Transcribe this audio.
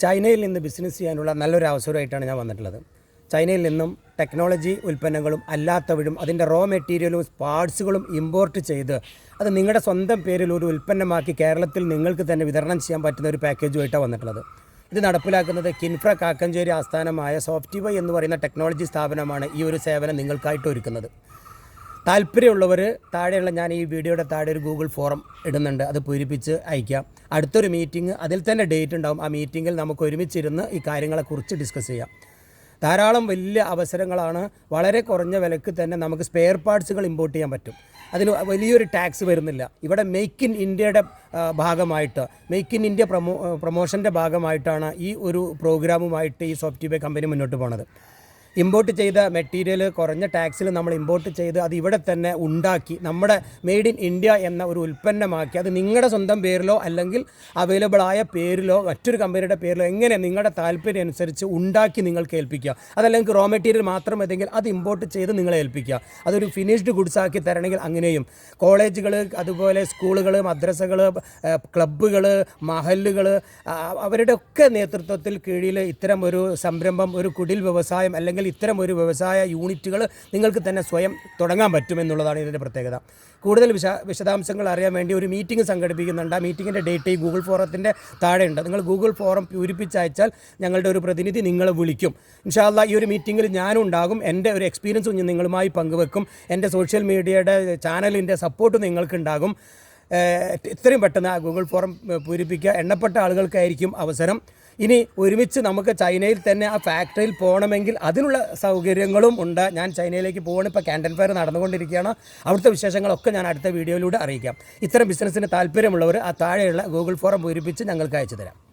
ചൈനയിൽ നിന്ന് ബിസിനസ് ചെയ്യാനുള്ള നല്ലൊരു അവസരമായിട്ടാണ് ഞാൻ വന്നിട്ടുള്ളത്. ചൈനയിൽ നിന്നും ടെക്നോളജി ഉൽപ്പന്നങ്ങളും അല്ലാത്തവരും അതിന്റെ റോ മെറ്റീരിയലും പാർട്സുകളും ഇമ്പോർട്ട് ചെയ്ത് അത് നിങ്ങളുടെ സ്വന്തം പേരിൽ ഒരു ഉൽപ്പന്നമാക്കി കേരളത്തിൽ നിങ്ങൾക്ക് തന്നെ വിതരണം ചെയ്യാൻ പറ്റുന്ന ഒരു പാക്കേജുമായിട്ടാണ് വന്നിട്ടുള്ളത്. ഇത് നടപ്പിലാക്കുന്നത് കിൻഫ്ര കാക്കഞ്ചേരി ആസ്ഥാനമായ സോഫ്റ്റ്വെയർ എന്ന് പറയുന്ന ടെക്നോളജി സ്ഥാപനമാണ് ഈ ഒരു സേവനം നിങ്ങൾക്കായിട്ട് ഒരുക്കുന്നത്. താല്പര്യമുള്ളവർ താഴെയുള്ള ഞാൻ ഈ വീഡിയോയുടെ താഴെ ഒരു ഗൂഗിൾ ഫോറം ഇടുന്നുണ്ട്. അത് പൂരിപ്പിച്ച് അയക്കാം. അടുത്തൊരു മീറ്റിംഗ് അതിൽ തന്നെ ഡേറ്റ് ഉണ്ടാവും. ആ മീറ്റിങ്ങിൽ നമുക്ക് ഒരുമിച്ചിരുന്ന് ഈ കാര്യങ്ങളെക്കുറിച്ച് ഡിസ്കസ് ചെയ്യാം. ധാരാളം വലിയ അവസരങ്ങളാണ്. വളരെ കുറഞ്ഞ വിലക്ക് തന്നെ നമുക്ക് സ്പെയർ പാർട്സുകൾ ഇമ്പോർട്ട് ചെയ്യാൻ പറ്റും. അതിന് വലിയൊരു ടാക്സ് വരുന്നില്ല. ഇവിടെ മെയ്ക്ക് ഇൻ ഇന്ത്യയുടെ ഭാഗമായിട്ട് മെയ്ക്ക് ഇൻ ഇന്ത്യ പ്രമോ പ്രൊമോഷന്റെ ഭാഗമായിട്ടാണ് ഈ ഒരു പ്രോഗ്രാമുമായിട്ട് ഈ സോഫ്റ്റ്വെയർ കമ്പനി മുന്നോട്ട് പോണത്. ഇമ്പോർട്ട് ചെയ്ത മെറ്റീരിയൽ കുറഞ്ഞ ടാക്സിൽ നമ്മൾ ഇമ്പോർട്ട് ചെയ്ത് അത് ഇവിടെ തന്നെ ഉണ്ടാക്കി. നമ്മുടെ മെയ്ഡ് ഇൻ ഇന്ത്യ എന്ന ഒരു ഉൽപ്പന്നമാക്കി. അത് നിങ്ങളുടെ സ്വന്തം പേരിലോ അല്ലെങ്കിൽ അവൈലബിൾ ആയ പേരിലോ മറ്റൊരു കമ്പനിയുടെ പേരിലോ എങ്ങനെ നിങ്ങളുടെ താല്പര്യം അനുസരിച്ച് ഉണ്ടാക്കി നിങ്ങൾക്ക് ഏൽപ്പിക്കുക. അതല്ലെങ്കിൽ റോ മെറ്റീരിയൽ മാത്രം ഏതെങ്കിൽ അത് ഇമ്പോർട്ട് ചെയ്ത് നിങ്ങളെ ഏൽപ്പിക്കുക. അതൊരു ഫിനിഷ്ഡ് ഗുഡ്സ് ആക്കി തരണമെങ്കിൽ അങ്ങനെയും. കോളേജുകൾ അതുപോലെ സ്കൂളുകൾ മദ്രസകൾ ക്ലബ്ബുകൾ മഹല്ലുകൾ അവരുടെ ഒക്കെ നേതൃത്വത്തിൽ കീഴിൽ ഇത്തരം ഒരു സംരംഭം ഒരു കുടിൽ വ്യവസായം അല്ലെങ്കിൽ ഇത്തരം ഒരു വ്യവസായ യൂണിറ്റുകൾ നിങ്ങൾക്ക് തന്നെ സ്വയം തുടങ്ങാൻ പറ്റുമെന്നുള്ളതാണ് ഇതിന്റെ പ്രത്യേകത. കൂടുതൽ വിശ വിശദാംശങ്ങൾ അറിയാൻ വേണ്ടി ഒരു മീറ്റിംഗ് സംഘടിപ്പിക്കുന്നുണ്ട്. ആ മീറ്റിങ്ങിന്റെ ഡേറ്റ് ഈ ഗൂഗിൾ ഫോറത്തിന്റെ താഴെയുണ്ട്. നിങ്ങൾ ഗൂഗിൾ ഫോറം പൂരിപ്പിച്ചയച്ചാൽ ഞങ്ങളുടെ ഒരു പ്രതിനിധി നിങ്ങളെ വിളിക്കും. ഇൻഷാല്ല ഈ ഒരു മീറ്റിങ്ങിൽ ഞാനും ഉണ്ടാകും. എന്റെ ഒരു എക്സ്പീരിയൻസ് നിങ്ങളുമായി പങ്കുവെക്കും. എന്റെ സോഷ്യൽ മീഡിയയുടെ ചാനലിന്റെ സപ്പോർട്ട് നിങ്ങൾക്കുണ്ടാകും. ഇത്രയും പെട്ടെന്ന് ആ ഗൂഗിൾ ഫോറം പൂരിപ്പിക്കുക എണ്ണപ്പെട്ട ആളുകൾക്കായിരിക്കും അവസരം. ഇനി ഒരുമിച്ച് നമുക്ക് ചൈനയിൽ തന്നെ ആ ഫാക്ടറിയിൽ പോകണമെങ്കിൽ അതിനുള്ള സൗകര്യങ്ങളും ഉണ്ട്. ഞാൻ ചൈനയിലേക്ക് പോകണം ഇപ്പോൾ ക്യാൻഡൻ ഫയർ നടന്നുകൊണ്ടിരിക്കുകയാണ്. അവിടുത്തെ വിശേഷങ്ങളൊക്കെ ഞാൻ അടുത്ത വീഡിയോയിലൂടെ അറിയിക്കാം. ഇത്തരം ബിസിനസ്സിന് താല്പര്യമുള്ളവർ ആ താഴെയുള്ള ഗൂഗിൾ ഫോറം പൂരിപ്പിച്ച് ഞങ്ങൾക്ക് അയച്ചു തരാം